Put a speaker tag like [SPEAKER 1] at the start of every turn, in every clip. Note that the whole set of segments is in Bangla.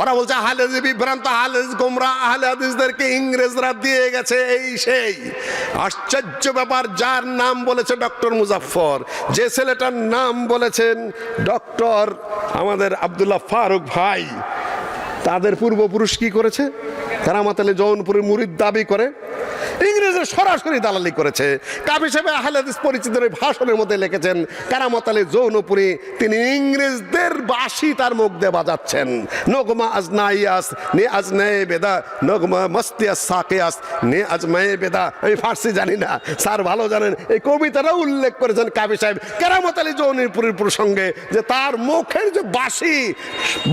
[SPEAKER 1] ওরা বলছে হাদিস বিভ্রান্ত হাদিস গোমরা, আহলে হাদিসদেরকে ইংরেজরা দিয়ে গেছে, এই সেই। আশ্চর্য ব্যাপার, যার নাম বলেছে ডক্টর মুজাফফর, যে ছেলেটার নাম বলেছেন ডক্টর আমাদের আব্দুল্লাহ ফারুক ভাই। তাদের পূর্বপুরুষ কি করেছে? কারামাত আলী জৌনপুরের মুরিদ দাবি করে ইংরেজের সরাসরি দালালি করেছে। কাবি সাহেব আহলাদিস পরিচিতের ভাষণের মধ্যে লিখেছেন, কারামত আলী জৌনপুরি, তিনি ইংরেজদের বাসি তার মুখ দিয়ে বাজাচ্ছেন। নগমা আজনাইয়াস, নে আজনায়ে বেদা, নগমা মস্তিয়াস সাকিয়াস, নে আজমায়ে বেদা। আমি ফার্সি জানি না, স্যার ভালো জানেন। এই কবিতাটাও উল্লেখ করেছেন কাবি সাহেব। কেরামত আলী জৌনপুরের প্রসঙ্গে যে তার মুখের যে বাসি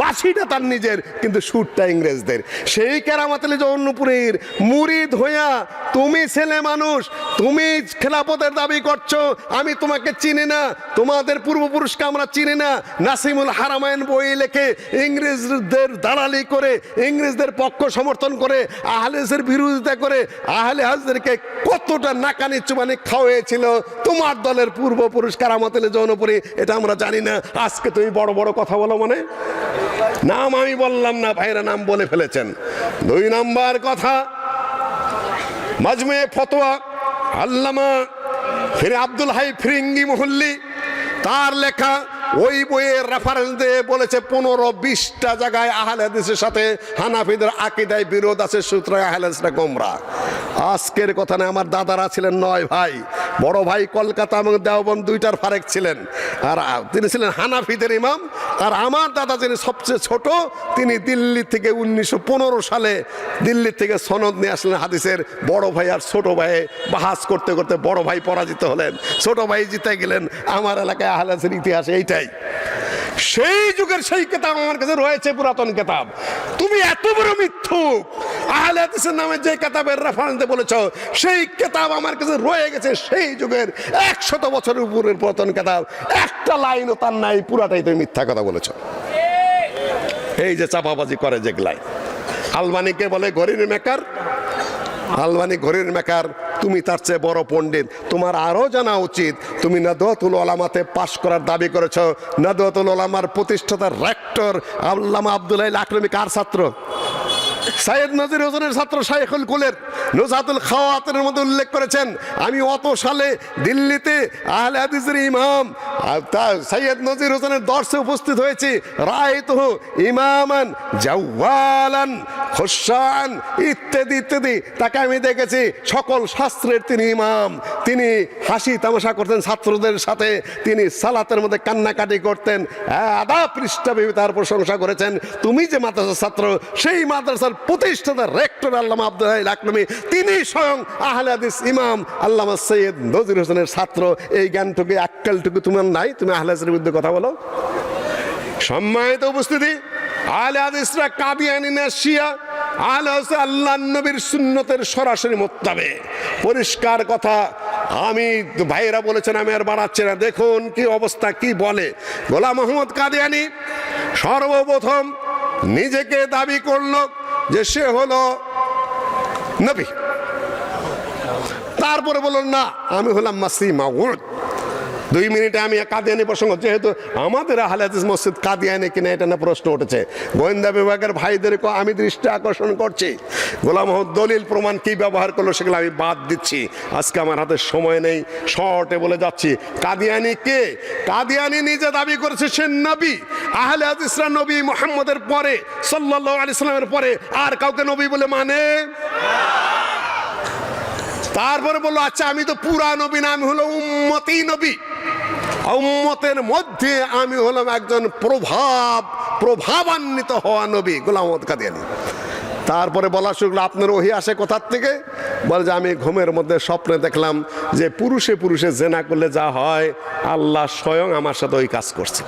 [SPEAKER 1] বাসিটা তার নিজের, কিন্তু সুরটা ইংরেজদের। সেই কেরামত আলী জৌনপুরের, মুরিদ হইয়া তুমি ছেলে মানুষ, তুমি খেলাপথের দাবি করছ, আমি তোমাকে চিনি না, তোমাদের পূর্বপুরুষকে আমরা চিনি না। নাসিমুল হারামায়ন বই লেখে ইংরেজদের দালালি করে, ইংরেজদের পক্ষ সমর্থন করে, আহলেসের বিরোধিতা করে, আহলে হাজদেরকে কতটা নাকানি চুবানি খাওয়াইছিল তোমার দলের পূর্বপুরুষ কারামতলে জৌনপুরি, এটা আমরা জানি না। আজকে তুমি বড় বড় কথা বলো মানে? নাম আমি বললাম না ভাইরা নাম বলে ফেলেছেন। দুই নাম্বার কথা মাজমে ফতোয়া আল্লামা ফিরে আব্দুল হাই ফিরিঙ্গি মহল্লি তার লেখা ওই বইয়ের রেফারেন্স দিয়ে বলেছে, পনেরো বিশটা জায়গায় আহলে হাদিসের সাথে হানাফিদের আকিদায় বিরোধ আছে, সুতরাং আহলে গোমরা। আজকের কথা না, আমার দাদারা ছিলেন নয় ভাই। বড় ভাই কলকাতা এবং দেওবন দুইটার ফারেক ছিলেন। আর তিনি ছিলেন হানাফিদের ইমাম। আর আমার দাদা যিনি সবচেয়ে ছোট, তিনি দিল্লি থেকে উনিশশো পনেরো সালে দিল্লি থেকে সনদ নিয়ে আসলেন হাদিসের বড় ভাই আর ছোট ভাইয়ে বাহাস করতে করতে বড় ভাই পরাজিত হলেন। ছোট ভাই জিতে গেলেন। আমার এলাকায় আহলাসের ইতিহাস এইটাই সেই যুগের সেই কেতাব আমার কাছে রয়েছে, পুরাতন কেতাব। তুমি এত বড় মিথ্যুক। আহলে হাদিসের নামে যে কেতাবের রেফারেন্সে বলেছ, সেই কেতাব আমার কাছে রয়ে গেছে সেই যুগের একশত বছরের উপরের পুরাতন কেতাব। একটা লাইনও তার নাই, পুরাটাই তুমি মিথ্যা কথা বলেছ। এই যে চাপাবাজি করে যেগুলাই। আলবানিকে বলে ঘড়ির মেকার। আলবানি ঘড়ির মেকার তুমি তার চেয়ে বড় পণ্ডিত। তোমার আরও জানা উচিত, তুমি নাদুয়াতুল ওলামাতে পাশ করার দাবি করেছ। নাদুয়াতুল ওলামার প্রতিষ্ঠাতা রেক্টর আল্লামা আবদুল্লাহ আকরমি কার ছাত্র? সাইয়েদ নজির হোসেনের ছাত্র শাইখুল কুলের নুজাতুল খাওয়াতের মধ্যে উল্লেখ করেছেন, আমি অত সালে দিল্লিতে আহলে হাদিসের ইমাম। তা সৈয়দ নজির হোসেনের দর্শে উপস্থিত হয়েছি রায় তো ইমামান জাওয়ালান খোসান ইত্যাদি ইত্যাদি। তাকে আমি দেখেছি, সকল শাস্ত্রের তিনি ইমাম। তিনি হাসি তামাশা করতেন ছাত্রদের সাথে, তিনি সালাতের মধ্যে কান্নাকাটি করতেন আদা পৃষ্ঠাভূমি তার প্রশংসা করেছেন, তুমি যে মাদ্রাসার ছাত্র, সেই মাদ্রাসার প্রতিষ্ঠাতা রেক্টর আল্লামা আব্দুল আকনমি তিনি স্বয়ং আহলে হাদিস ইমাম আল্লামা সৈয়দ নজির হোসেনের ছাত্র। এই জ্ঞানটুকু আক্কালটুকু তোমার নাই, তুমি আহলে হাদিসের বিরুদ্ধে কথা বলো। সম্মানিত উপস্থিতি, আহলে হাদিসরা কাবিয়ানি আল্লাহ নবীর সুন্নতের সরাসরি মোত্তাবে। পরিষ্কার কথা, আমি ভাইয়েরা বলেছেন, আমি আর বাড়াচ্ছি না। দেখুন কি অবস্থা, কি বলে। গোলাম মোহাম্মদ কাদিয়ানি সর্বপ্রথম নিজেকে দাবি করল যে সে হলো নবী। তারপরে বলল না আমি হলাম মাসি মাউদ। দুই মিনিটে আমি কাদিয়ানি প্রসঙ্গ, যেহেতু আমাদের আহলাদিস মসজিদ কাদিয়ানি কিনা এটা না প্রশ্ন উঠেছে। গোয়েন্দা বিভাগের ভাইদেরকে আমি দৃষ্টি আকর্ষণ করছি। গোলাম দলিল প্রমাণ কি ব্যবহার করল সেগুলো আমি বাদ দিচ্ছি। আজকে আমার হাতে সময় নেই, শর্টে বলে যাচ্ছি। কাদিয়ানি কে? কাদিয়ানি নিজে দাবি করেছে সে নবী। আহলে হাদিসরা নবী মোহাম্মদের পরে, সাল্লাল্লাহু আলাইহি সাল্লামের পরে আর কাউকে নবী বলে মানে? তারপরে বলল আচ্ছা আমি তো পুরা নবী, না, আমি হলো উম্মতেই নবী। উম্মতের মধ্যে আমি হলাম একজন প্রভাব, প্রভাবান্বিত হওয়া নবী, গোলাম কাদিয়ানি তারপরে বলা শুরু আপনার ওহি আসে কোথার থেকে? বলে যে, আমি ঘুমের মধ্যে স্বপ্নে দেখলাম যে, পুরুষে পুরুষে জেনা করলে যা হয়, আল্লাহ স্বয়ং আমার সাথে ওই কাজ করছে।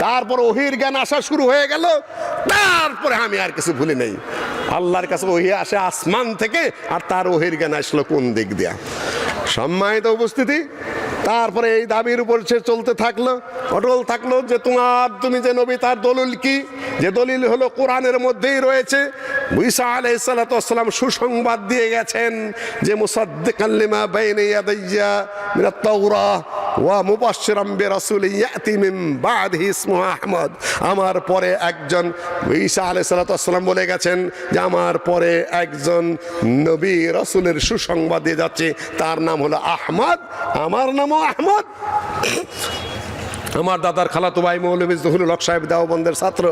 [SPEAKER 1] তারপর ওহির জ্ঞান আসা শুরু হয়ে গেল। তারপরে আমি আর কিছু ভুলি নেই। আল্লাহর কাছে ওহি আসে আসমান থেকে, আর তার ওহির জ্ঞান আসলো কোন দিক দিয়া? সম্মানিত উপস্থিতি, তারপরে এই দাবির উপর সে চলতে থাকল। অটল থাকল যে, তোমার, তুমি যে নবী, তার দলিল কি? যে দলিল হলো কোরআনের মধ্যেই রয়েছে। ঈসা আলাইসালাম সুসংবাদ দিয়ে গেছেন যে মুসাদ্দিক আল্লিমা বাইনে ইয়াদাইয়া মিনাত তাওরাহ। ওয়া মুবাশশিরাম বিরাসূলি ইয়াতি মিন বাদহি ইসমুহু আহমদ। আমার পরে একজন ঈসা আলাইহিস সালাম বলে গেছেন যে, আমার পরে একজন নবী রাসূলের সুসংবাদ দিয়ে যাচ্ছে। তার নাম হলো আহমদ। আমার নামও আহমদ। আমার দাদার খালাতো ভাই মৌলবী জহুরুল হক সাহেব দেওবন্দের ছাত্র,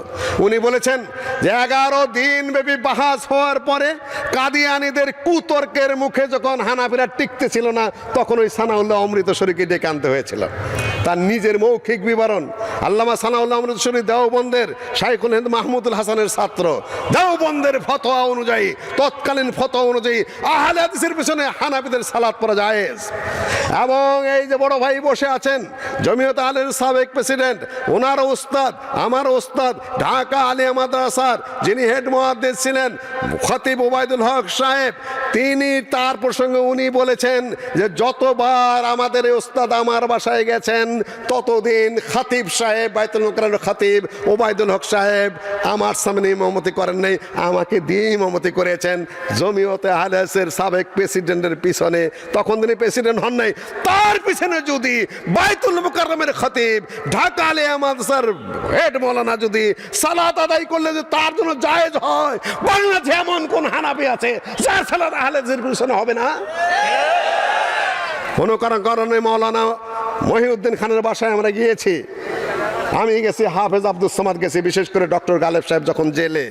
[SPEAKER 1] উনি বলেছেন যে এগারো দিন ব্যাপী বাহাস হওয়ার পরে কাদিয়ানিদের কুতর্কের মুখে যখন হানাফিরা টিকতে ছিল না, তখন ওই সানাউল্লাহ অমৃতসরীকে ডেকে আনতে হয়েছিল। তার নিজের মৌখিক বিবরণ। আল্লামা সানাউল্লাহ অমৃতসরী দেওবন্দের শাইখুল হিন্দ মাহমুদুল হাসানের ছাত্র। দেওবন্দের ফতোয়া অনুযায়ী, তৎকালীন ফতোয়া অনুযায়ী আহলে পিছনে হানাফিদের সালাত পড়া জায়েজ। এবং এই যে বড় ভাই বসে আছেন, জমিয়ত আলের সাবেক প্রেসিডেন্ট, ওনার ওস্তাদ, আমার ওস্তাদ, ঢাকা আলিয়া মাদ্রাসার যিনি হেড মহাদ্দেশ ছিলেন, খতিব ওবায়দুল হক সাহেব, তিনি তার প্রসঙ্গে উনি বলেছেন যে, যতবার আমাদের ওস্তাদ আমার বাসায় গেছেন ততদিন খাতিব সাহেব, বাইতুল মোকরানের খাতিব ওবায়দুল হক সাহেব আমার সামনে ইমামতি করেন নাই, আমাকে দিয়ে ইমামতি করেছেন। জমিয়তে আহলেসের সাবেক প্রেসিডেন্টের পিছনে তখন তিনি প্রেসিডেন্ট হন নাই। তার পিছনে যদি বাইতুল মুকাররমের খতিব, ঢাকা আলিয়া মাদ্রাসার হেড মৌলানা যদি সালাত আদায় করলে যে তার জন্য জায়েজ হয়, বাংলাদেশে এমন কোন হানাবি আছে যার সালাত আহলেসের পিছনে হবে না? কোনো কারণ কারণে মৌলানা। মহিউদ্দিন খানের বাসায় আমরা গিয়েছি। আমি গেছি, হাফেজ আব্দুল সামাদ গেছি, বিশেষ করে ডক্টর গালেব সাহেব যখন জেলে।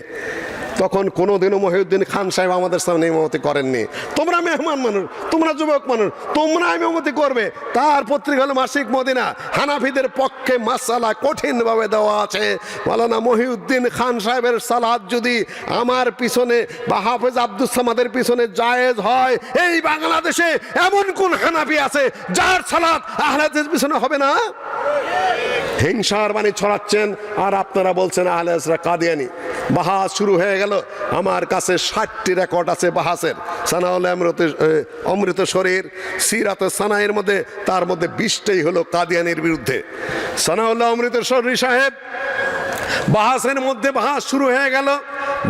[SPEAKER 1] তখন কোনোদিনও মহিউদ্দিন খান সাহেব আমাদের সামনে ইমামতি করেননি। তোমরা মেহমান মানুষ, তোমরা যুবক মানুষ, তোমরা ইমামতি করবে। তার পত্রিকা হলো মাসিক মদিনা। হানাফিদের পক্ষে মাসালা কঠিনভাবে দেওয়া আছে। মালানা মহিউদ্দিন খান সাহেবের সালাদ যদি আমার পিছনে বা হাফেজ আব্দুল সামাদের পিছনে জায়েজ হয়, এই বাংলাদেশে এমন কোন হানাফি আছে যার সালাদ আহলাদের পিছনে হবে না? হিংসার বাণী ছড়াচ্ছেন, আর আপনারা বলছেন আহলে কাদিয়ানি। বাহাস শুরু হয়ে গেল। আমার কাছে ষাটটি রেকর্ড আছে বাহাসের। সানাউল অমৃত অমৃত শরীর, সিরাত সানাইয়ের মধ্যে, তার মধ্যে বিশটাই হলো কাদিয়ানির বিরুদ্ধে। সানাউল্লাহ অমৃত শরীর সাহেব, বাহাসের মধ্যে বাহাস শুরু হয়ে গেল।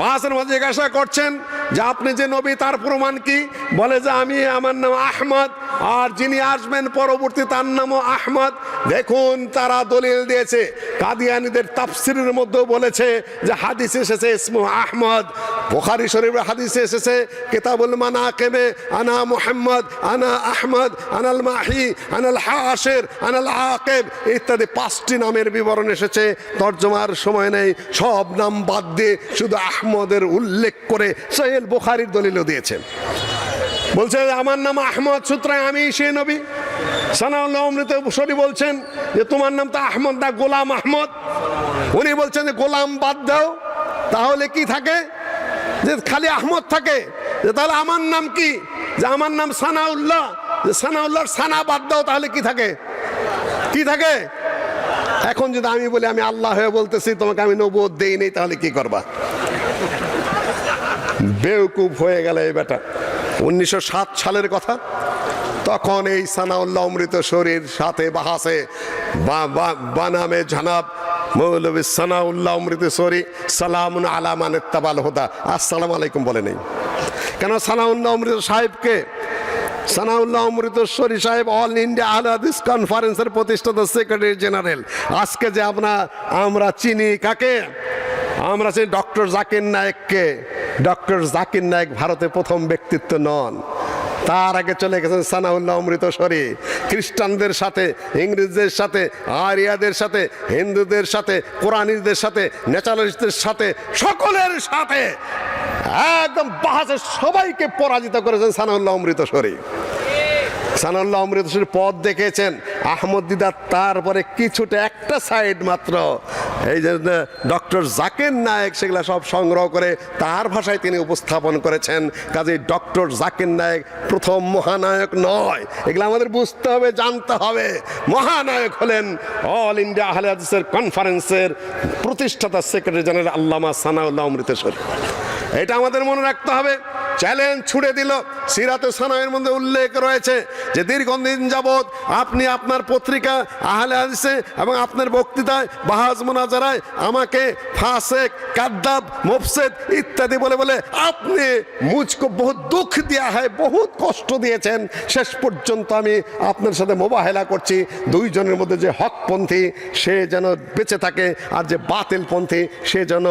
[SPEAKER 1] বাহাসের মধ্যে জিজ্ঞাসা করছেন, যে আপনি যে নবী, তার প্রমাণ কি? বলে যে আমি, আমার নাম আহমদ আর যিনি আসবেন পরবর্তী তার নামও আহমদ। দেখুন তারা দলিল দিয়েছে। কাদিয়ানিদের তাফসিরের মধ্যেও বলেছে যে হাদিস এসেছে ইসমু আহমদ। বোখারি শরীফের হাদিসে এসেছে, কেতাবুল মানাকেমে আনা মুহাম্মদ, আনা আহমদ, আনাল মাহি, আনাল হাশের, আনাল আকেব ইত্যাদি পাঁচটি নামের বিবরণ এসেছে। তর্জমার সময় নেই, সব নাম বাদ দিয়ে শুধু আহমদের উল্লেখ করে সহেল বোখারির দলিলও দিয়েছেন বলছে, আমার নাম আহমদ সুতরাং আমি সে নবী। সানাউল্লাহ অমৃত শরী বলছেন যে, তোমার নাম তো আহমদ না গোলাম আহমদ? উনি বলছেন যে, গোলাম বাদ দাও, তাহলে কি থাকে? যে, খালি আহমদ থাকে। যে, তাহলে আমার নাম কি? যে, আমার নাম সানাউল্লাহ। যে, সানাউল্লাহর সানা বাদ দাও, তাহলে কি থাকে? কি থাকে? এখন যদি আমি বলি, আমি আল্লাহ হয়ে বলতেছি, তোমাকে আমি নবোধ দেই নেই, তাহলে কি করবা? বেউকুফ হয়ে গেল এই বেটা উনিশশো সাত সালের কথা, তখন এই সানাউল্লাহ অমৃত শরীর সাথে বাহাসে বানামে জানাব মৌলবী সানাউল্লাহ অমৃত শরী সালামুন আলামান তাবাল হোদা। আসসালাম আলাইকুম বলে নেই। কেন সানাউল্লাহ অমৃত সাহেবকে? সানাউল্লাহ অমৃতশ্বরী সাহেব অল ইন্ডিয়া আল হাদিস কনফারেন্সের প্রতিষ্ঠাতা সেক্রেটারি জেনারেল। আজকে যে আমরা আমরা চিনি কাকে? আমরা চিনি ডক্টর জাকির নায়েককে। ডক্টর জাকির নায়েক ভারতে প্রথম ব্যক্তিত্ব নন। তার আগে চলে গেছেন সানাউল্লাহ অমৃতসরী খ্রিস্টানদের সাথে, ইংরেজদের সাথে, আরিয়াদের সাথে, হিন্দুদের সাথে, কোরআনিদের সাথে, ন্যাচারালিস্টদের সাথে, সকলের সাথে একদম বাহাসের সবাইকে পরাজিত করেছেন সানাউল্লাহ অমৃতসরী সানাউল্লাহ অমৃতসরী পথ দেখেছেন আহমদ দিদার তারপরে কিছুটা একটা সাইড মাত্র এই যে ডক্টর জাকির নায়েক সেগুলো সব সংগ্রহ করে তার ভাষায় তিনি উপস্থাপন করেছেন। কাজে ডক্টর জাকির নায়েক প্রথম মহানায়ক নয়। এগুলো আমাদের বুঝতে হবে, জানতে হবে। মহানায়ক হলেন অল ইন্ডিয়া আহলে কনফারেন্সের প্রতিষ্ঠাতা সেক্রেটারি জেনারেল আল্লামা সানাউল্লাহ অমৃতেশ্বর। এটা আমাদের মনে রাখতে হবে। চ্যালেঞ্জ ছুড়ে দিল। সিরাতে সানায়ের মধ্যে উল্লেখ রয়েছে যে দীর্ঘদিন যাবৎ আপনি আপনার পত্রিকা, আহলে হাদিসে এবং আপনার বক্তৃতায়, বাহাজ মোনাজারায় আমাকে ফাসেক, কাদ্দাব, মুফসেদ ইত্যাদি বলে বলে আপনি মুঝকো বহুত দুঃখ দেওয়া হয় বহুত কষ্ট দিয়েছেন। শেষ পর্যন্ত আমি আপনার সাথে মোবাহেলা করছি। দুইজনের মধ্যে যে হকপন্থী, সে যেন বেঁচে থাকে আর যে বাতিলপন্থী, সে যেন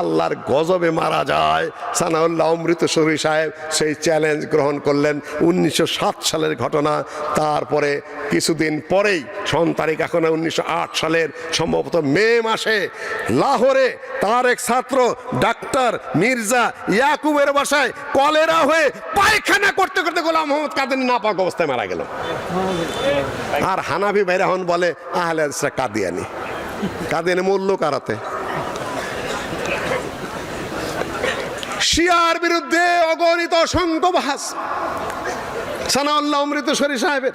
[SPEAKER 1] আল্লাহর গজবে মারা যায়। সানাউল্লাহ অমৃতসরী সাহেব সেই চ্যালেঞ্জ গ্রহণ করলেন। উনিশশো সালের ঘটনা, তারপরে কিছুদিন পরেই সন তারিখ এখন উনিশশো সালের, সম্ভবত মে মাসে, লাহোরে তার এক ছাত্র, ডাক্তার মির্জা ইয়াকুবের বাসায় কলেরা হয়ে পায়খানা করতে করতে গোলাম মোহাম্মদ কাদের নাপাক অবস্থায় মারা গেল। আর হানাফি ভাইরা হন বলে, আহলে কাদিয়ানি। কাদিয়ানি মূল্য কারাতে শিয়ার বিরুদ্ধে অগণিত অসংখ্য বাহাস সানাউল্লাহ অমৃতসরী সাহেবের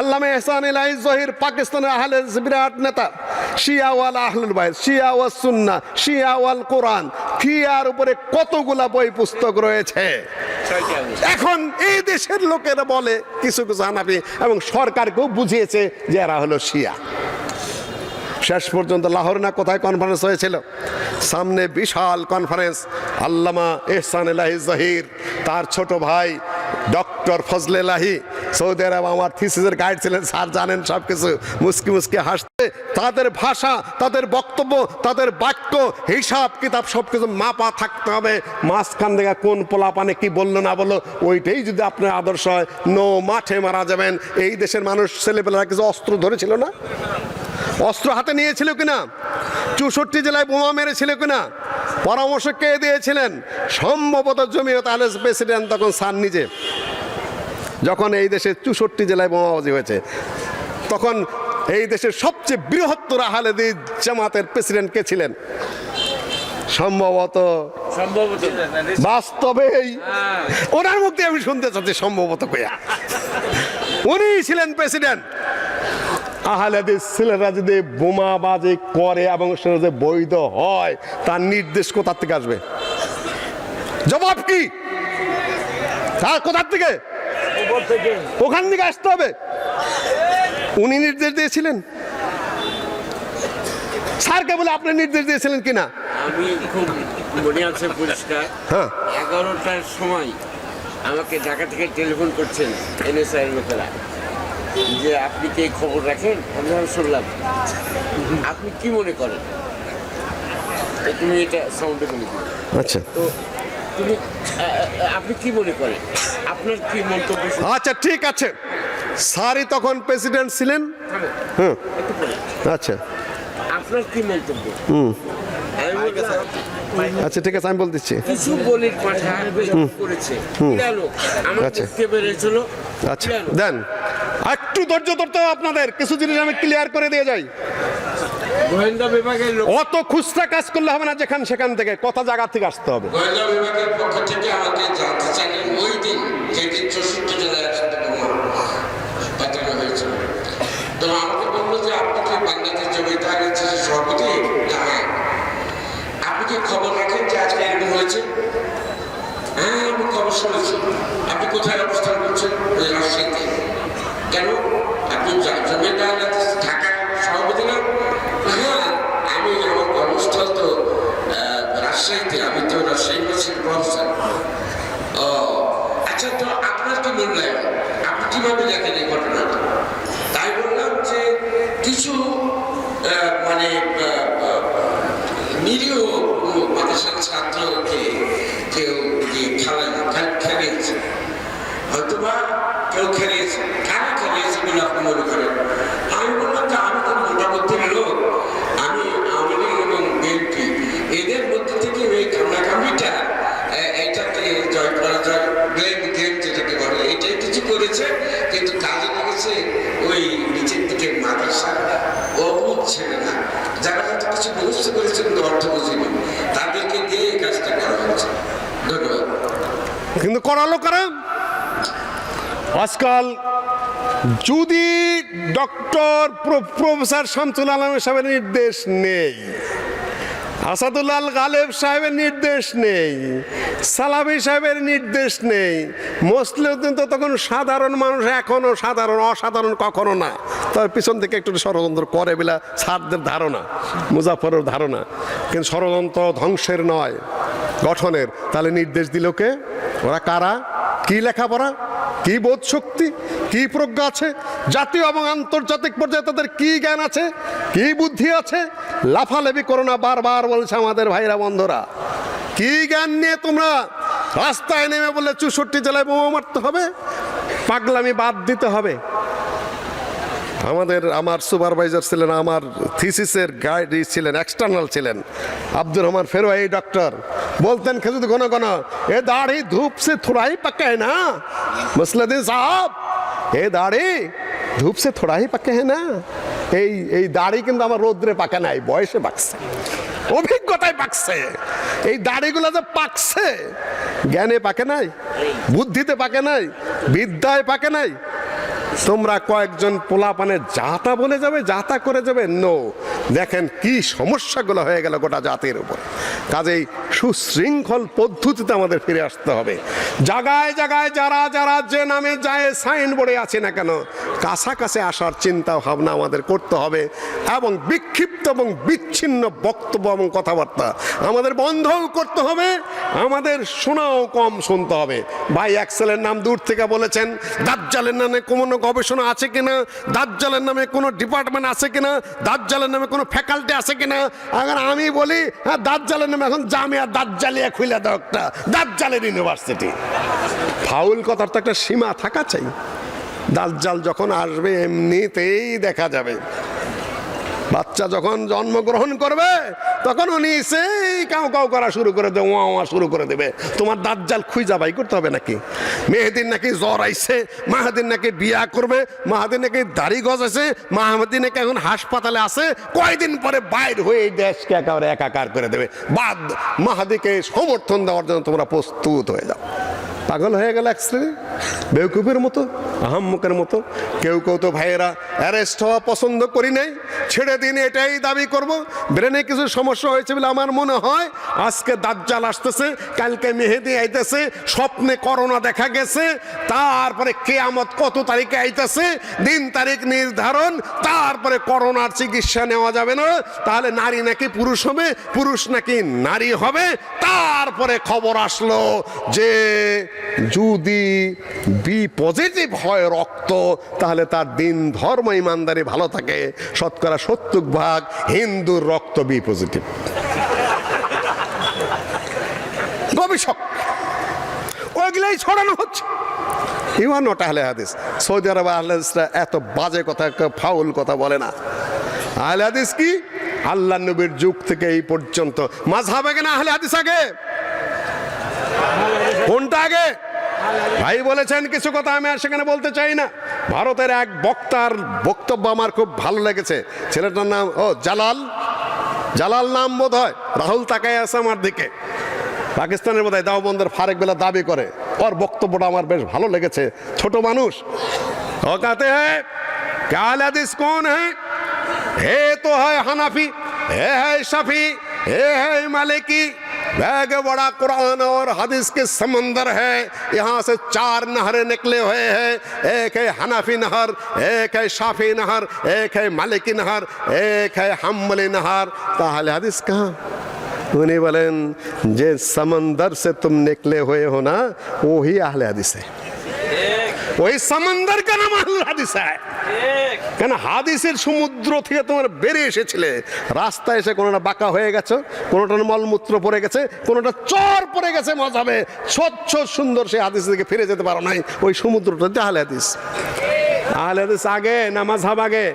[SPEAKER 1] আল্লামা এহসান জহির পাকিস্তানের আহলে বিরাট নেতা, শিয়া ওয়াল আহলুল বাইত, শিয়া ওয়াল সুন্না, শিয়া কোরআন ফিয়ার উপরে কতগুলা বই পুস্তক রয়েছে? এখন এই দেশের লোকেরা বলে, কিছু কিছু হানাফি এবং সরকারকেও বুঝিয়েছে যে এরা হলো শিয়া। শেষ পর্যন্ত লাহোর না কোথায় কনফারেন্স হয়েছিল? সামনে বিশাল কনফারেন্স আল্লামা এহসান এলাহি জহির, তার ছোট ভাই ডক্টর ফজলে লাহি সৌদি আরব আমার থিসিসের গাইড ছিলেন, স্যার জানেন সব কিছু মুসকি মুসকি হাসতে, তাদের ভাষা, তাদের বক্তব্য, তাদের বাক্য, হিসাব, কিতাব সব কিছু মাপা থাকতে হবে। মাঝখান থেকে কোন পোলা পানে কি বলল না বলল, ওইটাই যদি আপনার আদর্শ হয়, নো মাঠে মারা যাবেন। এই দেশের মানুষ, ছেলেপেলেরা কিছু অস্ত্র ধরেছিল না? অস্ত্র হাতে নিয়েছিল কিনা? চৌষট্টি জেলায় বোমা মেরেছিল কিনা? পরামর্শ কে দিয়েছিলেন? সম্ভবত জমিয়ত আহলে প্রেসিডেন্ট তখন সান নিজে। যখন এই দেশে চৌষট্টি জেলায় বোমাবাজি হয়েছে তখন এই দেশের সবচেয়ে বৃহত্তর আহলেদি জামাতের প্রেসিডেন্ট কে ছিলেন? সম্ভবত
[SPEAKER 2] সম্ভবত।
[SPEAKER 1] বাস্তবেই ওনার মুক্তি আমি শুনতে চাচ্ছি সম্ভবত কইয়া। উনি ছিলেন প্রেসিডেন্ট। আহলেদিস ছেলেরা যদি বোমাবাজি করে এবং সেটা যে বৈধ হয় তার নির্দেশ কোথার থেকে আসবে? জবাব কি? তার কোথার থেকে? ওখান থেকে আসতে হবে। উনি নির্দেশ দিয়েছিলেন। স্যারকে বলে আপনি নির্দেশ দিয়েছিলেন কিনা?
[SPEAKER 2] আমি খুব মনে আছে পরিষ্কার।
[SPEAKER 1] হ্যাঁ।
[SPEAKER 2] এগারোটার সময় আমাকে ঢাকা থেকে টেলিফোন করছেন এনএসআইয়ের লোকেরা। যে আপনি কি এই খবর রাখেন? আমি আমি শুনলাম আপনি কি মনে করেন? তুমি এটা সাউন্ডে বলে দিও।
[SPEAKER 1] আচ্ছা।
[SPEAKER 2] তো তুমি আপনি কি মনে করেন? আপনার কি মন্তব্য
[SPEAKER 1] আচ্ছা ঠিক আছে। স্যারই তখন প্রেসিডেন্ট ছিলেন। হুম। আচ্ছা।
[SPEAKER 2] আপনার কি মন্তব্য? বললাম,
[SPEAKER 1] আচ্ছা ঠিক আছে আমি বলতেছি
[SPEAKER 2] কিছু বলির পাঠা করেছে। আমার
[SPEAKER 1] আচ্ছা। আচ্ছা। দেন। একটু ধৈর্য ধরতে হবে আপনাদের। কিছু জিনিস আমি ক্লিয়ার করে দিয়ে যাই।
[SPEAKER 2] গোয়েন্দা বিভাগের
[SPEAKER 1] অত খুচরা কাজ করলে হবে না যেখান সেখান থেকে কথা জায়গা থেকে আসতে হবে।
[SPEAKER 3] গোয়েন্দা বিভাগের পক্ষ থেকে আমাকে জানতে চাই ওই দিন যেদিন চৌষট্টি জেলায় একসাথে বোমা পাঠানো হয়েছিল তো আমাকে বলল যে আপনি কি বাংলাদেশ জমিতে আগেছে সভাপতি না, হ্যাঁ আপনি কি খবর রাখেন যে আজকে এরকম হয়েছে হ্যাঁ আমি খবর শুনেছি আপনি কোথায় অবস্থান করছেন ওই রাজশাহীতে কেন আপনি জা- জমিতে আগাতে ঢাকার সভাপতি না হ্যাঁ আমি আমার কর্মস্থল তো আহ, রাজশাহীতে আমি তো রাজশাহী ইউনিভার্সিটির প্রফেসর ও আচ্ছা তো আপনার কি মূল্যায়ন আপনি কীভাবে দেখেন এই ঘটনাটা তাই বললাম যে কিছু আহ, মানে আহ, আহ, নিরীহ মাদ্রাসার ছাত্রকে কেউ দিয়ে খেলা খেলিয়েছে হয়তোবা কেউ খেলিয়েছে কেন খেলিয়েছে বলে আপনি মনে করেন আমি বললাম যে আমি তো মোটামুটি লোক আমি আওয়ামী লীগ এবং বিএনপি এদের মধ্যে থেকে এই কামড়াকামড়িটা এ- এইটাকে জয় পরাজয় ব্লেম গেম যেটাকে বলে এটাই কিছু করেছে কিন্তু কাজে লেগেছে ওই নিচের দিকে মাদ্রাসা অবুধ ছেলে না যারা হয়তো কিছু ব্যবস্থা করেছে কিন্তু অর্থ বুঝিনি তাদেরকে দিয়ে এই কাজটা করা হচ্ছে ধন্যবাদ
[SPEAKER 1] কিন্তু করালো কারা আজকাল যদি ডক্টর প্রফেসর শামসুল আলম সাহেবের নির্দেশ নেই আসাদুল্লাল গালেব সাহেবের নির্দেশ নেই সালামি সাহেবের নির্দেশ নেই, মুসলিউদ্দিন তো তখন সাধারণ মানুষ, এখনও সাধারণ, অসাধারণ কখনো না। তার পিছন থেকে একটু ষড়যন্ত্র করে বেলা সারদের ধারণা মুজাফরের ধারণা। কিন্তু ষড়যন্ত্র ধ্বংসের নয়, গঠনের। তাহলে নির্দেশ দিল কে? ওরা কারা? কি লেখাপড়া? কি বোধ শক্তি কি প্রজ্ঞা আছে? জাতীয় এবং আন্তর্জাতিক পর্যায়ে তাদের কি জ্ঞান আছে? কি বুদ্ধি আছে? লাফালেবি করো না, বারবার বলছে আমাদের ভাইরা বন্ধুরা। কি জ্ঞান নিয়ে তোমরা রাস্তায় নেমে বলে চৌষট্টি জেলায় বোমা মারতে হবে? পাগলামি বাদ দিতে হবে। আমাদের আমার সুপারভাইজার ছিলেন, আমার থিসিসের গাইড ছিলেন এক্সটার্নাল ছিলেন, আব্দুর রহমান ফেরোয়াই ডক্টর বলতেন খেজুদ ঘন ঘন, এ দাড়ি ধূপ সে থোড়াই পাকায় না। মুসলাদিন সাহাব এ দাড়ি ধূপ সে থোড়াই পাকে হ্যাঁ না? এই এই দাড়ি কিন্তু আমার রোদ্রে পাকে নাই, বয়সে পাকছে। অভিজ্ঞতায় পাকছে। এই দাড়িগুলো যে পাকছে, জ্ঞানে পাকে নাই, বুদ্ধিতে পাকে নাই, বিদ্যায় পাকে নাই। তোমরা কয়েকজন পোলাপানে যাতা বলে যাবে, যাতা করে যাবে নো দেখেন কি সমস্যাগুলো হয়ে গেল গোটা জাতির উপর। কাজেই সুশৃঙ্খল পদ্ধতিতে আমাদের ফিরে আসতে হবে। জায়গায় জায়গায় যারা যারা যে নামে যায় সাইনবোর্ডে আছে না কেন, কাছাকাছি আসার চিন্তা ভাবনা আমাদের করতে হবে এবং বিক্ষিপ্ত এবং বিচ্ছিন্ন বক্তব্য এবং কথাবার্তা আমাদের বন্ধও করতে হবে, আমাদের শোনাও কম শুনতে হবে। ভাই অ্যাক্সেলের নাম দূর থেকে বলেছেন, দাজ্জালের নামে কোনো গবেষণা আছে কিনা, দাজ্জালের নামে কোনো ডিপার্টমেন্ট আছে কিনা, দাজ্জালের নামে কোনো ফ্যাকাল্টি আছে কিনা? আগে আমি বলি হ্যাঁ দাঁত জালে নামে এখন জামিয়া দাঁত জালিয়া খুলে দাও একটা, দাজ্জালের ইউনিভার্সিটি ফাউল কথার তো একটা সীমা থাকা চাই। দাজ্জাল যখন আসবে, এমনিতেই দেখা যাবে। বাচ্চা যখন জন্মগ্রহণ করবে, তখন উনি সেই কাউ কাউ করা শুরু করে দেবে, ওয়া ওয়া শুরু করে দেবে। তোমার দাজ্জাল খুঁজা বাই করতে হবে নাকি? মেহেদিন নাকি জ্বর আইছে মাহাদিন নাকি বিয়া করবে মাহাদিন নাকি দাড়ি গজ আছে মাহাদিন নাকি এখন হাসপাতালে আছে, কয়দিন পরে বাইর হয়ে এই দেশকে একেবারে একাকার করে দেবে। বাদ, মাহাদিকে সমর্থন দেওয়ার জন্য তোমরা প্রস্তুত হয়ে যাও। পাগল হয়ে গেল এক শ্রেণি, বেউকুফের মতো, আহাম্মুকের মতো। কেউ কেউ তো ভাইয়েরা অ্যারেস্ট হওয়া পছন্দ করি নাই, ছেড়ে দিন এটাই দাবি করব। ব্রেনে কিছু সমস্যা হয়েছে বলে আমার মনে হয় আজকে দাজ্জাল আসতেছে, কালকে মেহেদি আইতেছে, স্বপ্নে করোনা দেখা গেছে, তারপরে কেয়ামত কত তারিখে আইতেছে, দিন তারিখ নির্ধারণ, তারপরে করোনার চিকিৎসা নেওয়া যাবে না, তাহলে নারী নাকি পুরুষ হবে, পুরুষ নাকি নারী হবে, তারপরে খবর আসলো যে যদি বি পজিটিভ হয় রক্ত, তাহলে তার দিন ধর্ম ইমানদারি ভালো থাকে। শতকরা সত্তর ভাগ হিন্দুর রক্ত বি পজিটিভ গবেষক, ওইগুলাই ছড়ানো হচ্ছে। ইউ আর নট আহলে হাদিস সৌদি আরব আহলে হাদিসরা এত বাজে কথা, ফাউল কথা বলে না। আহলে হাদিস কি? আল্লাহ নবীর যুগ থেকে এই পর্যন্ত। মাঝহাব আগে না আহলে হাদিস আগে? কোনটা আগে? ভাই বলেছেন কিছু কথা, আমি আর সেখানে বলতে চাই না। ভারতের এক বক্তার বক্তব্য আমার খুব ভালো লেগেছে। ছেলেটার নাম, ও, জালাল। জালাল নাম বোধ হয় রাহুল তাকাই আছে আমার দিকে। পাকিস্তানের বোধ হয় দাওবন্দের ফারেক বেলা দাবি করে। ওর বক্তব্যটা আমার বেশ ভালো লেগেছে। ছোট মানুষ। ও কাতে হ্যাঁ কাল হাদিস কোন হ্যাঁ হে তো হয় হানাফি, হে হ্যাঁ শাফি, হে হ্যাঁ মালিকি। बैग बड़ा कुरान और हदीस के समंदर है। यहाँ से चार नहरें निकले हुए हैं। एक है हनाफी नहर, एक है शाफी नहर, एक है मालिकी नहर, एक है हम्बली नहर। ताहले हदीस कहाँ? उन्हें बोलें जे समंदर से तुम निकले हुए हो ना, वही आहले हदीस है। ওই সামান্দার কেন আহলে হাদিস কেন হাদিসের সমুদ্র থেকে তোমার বেরিয়ে এসেছিলে? রাস্তায় এসে কোনোটা বাঁকা হয়ে গেছো কোনোটা মলমূত্র পড়ে গেছে কোনোটা চর পড়ে গেছে মজাবে। স্বচ্ছ সুন্দর সেই হাদিস থেকে ফিরে যেতে পারো নাই ওই সমুদ্রটা আহলে হাদিস। আহলে হাদিস আগে না মাঝহাব আগে?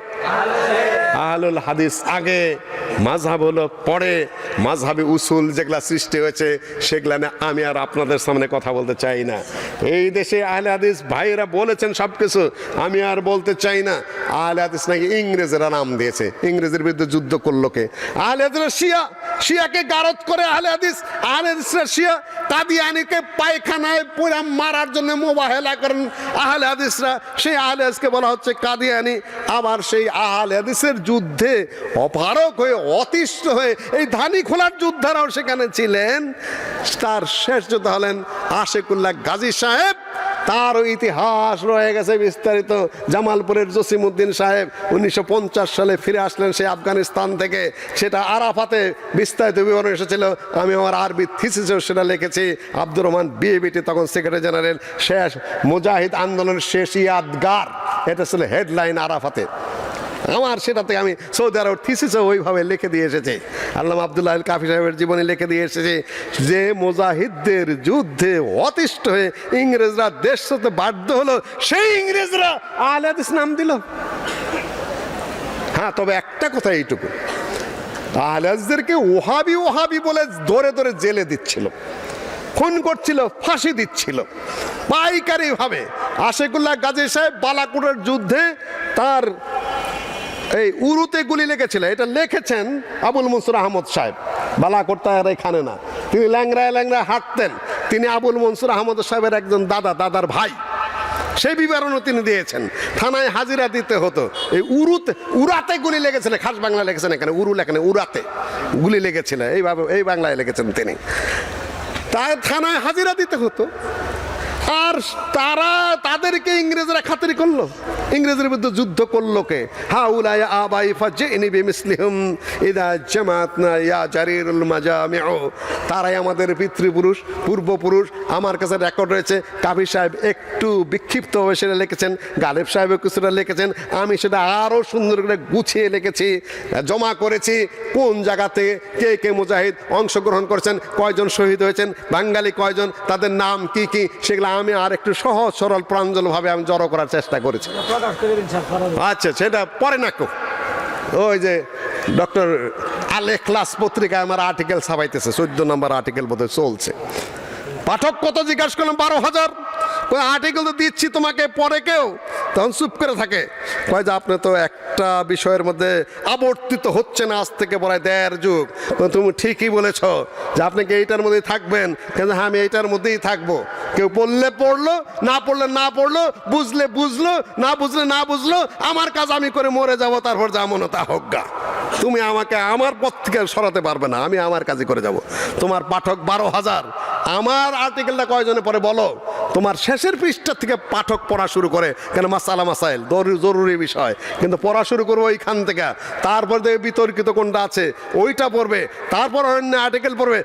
[SPEAKER 1] আহলুল হাদিস আগে। মাঝহাব হলো পরে মাঝহাবে উসুল যেগুলা সৃষ্টি হয়েছে, সেগুলা না আমি আর আপনাদের সামনে কথা বলতে চাই না। এই দেশে আহলে হাদিস ভাইয়েরা বলেছেন সব কিছু আমি আর বলতে চাই না। আহলে হাদিস নাকি ইংরেজেরা নাম দিয়েছে, ইংরেজের বিরুদ্ধে যুদ্ধ করল কে? আহলে শিয়া, শিয়াকে গারদ করে আহলে হাদিস, আহলে হাদিসরা শিয়া কাদিয়ানিকে পায়খানায় পুরা মারার জন্য মোবাহেলা করেন। আহলে হাদিসরা, সেই আহলে হাদিসকে বলা হচ্ছে কাদিয়ানি। আবার সেই আহলে হাদিসের যুদ্ধে অপারক হয়ে অতিষ্ঠ হয়ে এই ধানি খোলার যোদ্ধারাও সেখানে ছিলেন। তার শেষ যোদ্ধা হলেন আশেকুল্লাহ গাজী সাহেব। তার ইতিহাস রয়ে গেছে বিস্তারিত। জামালপুরের জসিমউদ্দিন সাহেব উনিশশো পঞ্চাশ সালে ফিরে আসলেন সেই আফগানিস্তান থেকে। সেটা আরাফাতে বিস্তারিত বিবরণ এসেছিল। আমি আমার আরবি থিসিসেও সেটা লিখেছি। আব্দুর রহমান বিএবিটি তখন সেক্রেটারি জেনারেল শেষ মুজাহিদ আন্দোলনের শেষ ইয়াদগার। এটা ছিল হেডলাইন আরাফাতে। আমার সেটাতে আমি সৌদি আরব থিসিসও ওইভাবে লিখে দিয়ে এসেছে। আল্লাহ আবদুল্লাহ কাফি সাহেবের জীবনে লিখে দিয়ে এসেছে যে মুজাহিদদের যুদ্ধে অতিষ্ঠ হয়ে ইংরেজরা দেশ হতে বাধ্য হলো, সেই ইংরেজরা আহলে হাদিস নাম দিল। হ্যাঁ তবে একটা কথা এইটুকু। আহলাজদেরকে ওহাবি ওহাবি বলে ধরে ধরে জেলে দিচ্ছিল, খুন করছিল, ফাঁসি দিচ্ছিল। পাইকারি ভাবে আশেকুল্লাহ গাজী সাহেব বালাকুড়ের যুদ্ধে তার এই উরুতে গুলি লেগেছিল, এটা লিখেছেন আবুল মনসুর আহমদ সাহেব। বালাকোট তার এখানে না। তিনি ল্যাংরায় ল্যাংরায় হাঁটতেন। তিনি আবুল মনসুর আহমদ সাহেবের একজন দাদা, দাদার ভাই। সেই বিবরণও তিনি দিয়েছেন। থানায় হাজিরা দিতে হতো। এই উরুতে উড়াতে গুলি লেগেছিল, খাস বাংলা লেগেছেন এখানে, উরু লেখেন উড়াতে গুলি লেগেছিল। এইভাবে, এই বাংলায় লিখেছেন তিনি। তাই থানায় হাজিরা দিতে হতো। আর তারা তাদেরকে ইংরেজরা খাতির করল। ইংরেজের বিরুদ্ধে যুদ্ধ করল কে? হা উলাই আবাই ফাজেনি বিমিসলিহুম ইদা জামাতনা তারাই আমাদের পিতৃপুরুষ, পূর্বপুরুষ। আমার কাছে রেকর্ড রয়েছে কাবি সাহেব একটু বিক্ষিপ্ত হয়ে সেটা লিখেছেন, গালেব সাহেবও কিছুটা লিখেছেন। আমি সেটা আরও সুন্দর করে গুছিয়ে লিখেছি, জমা করেছি। কোন জায়গাতে কে কে মুজাহিদ অংশগ্রহণ করেছেন, কয়জন শহীদ হয়েছেন, বাঙালি কয়জন, তাদের নাম কি কি, সেগুলো আমি আর একটু সহজ, সরল, প্রাঞ্জলভাবে আমি জড়ো করার চেষ্টা করেছি। আচ্ছা সেটা পরে না কো। ওই যে ডক্টর আলে ক্লাস পত্রিকায় আমার আর্টিকেল ছাপাইতেছে, চোদ্দ নম্বর আর্টিকেল বোধহয় চলছে। পাঠক কত জিজ্ঞাসা করলাম, বারো হাজার। আর্টিকেল তো দিচ্ছি তোমাকে, পরে কেউ? তখন চুপ করে থাকে। কয় যে, আপনি তো একটা বিষয়ের মধ্যে আবর্তিত হচ্ছে না আজ থেকে পড়ায় দেড় যুগ। তুমি ঠিকই বলেছ যে আপনি কি এইটার মধ্যেই থাকবেন? কিন্তু হ্যাঁ আমি এইটার মধ্যেই থাকব। কেউ পড়লে পড়ল, না পড়লে না পড়ল, বুঝলে বুঝলো, না বুঝলে না বুঝলো, আমার কাজ আমি করে মরে যাব, তারপর যেমন তা হোক গা। তুমি আমাকে আমার পথ থেকে সরাতে পারবে না, আমি আমার কাজই করে যাব। তোমার পাঠক বারো হাজার। আমার আর্টিকেলটা কয়জনে পরে বলো? তোমার শেষের পৃষ্ঠা থেকে পাঠক পড়া শুরু করে। কেন মাসালা মাসাইল জরুরি বিষয়। কিন্তু পড়া শুরু করব ওইখান থেকে। তারপর দেখবে বিতর্কিত কোনটা আছে, ওইটা পড়বে। তারপর অন্য আর্টিকেল পড়বে।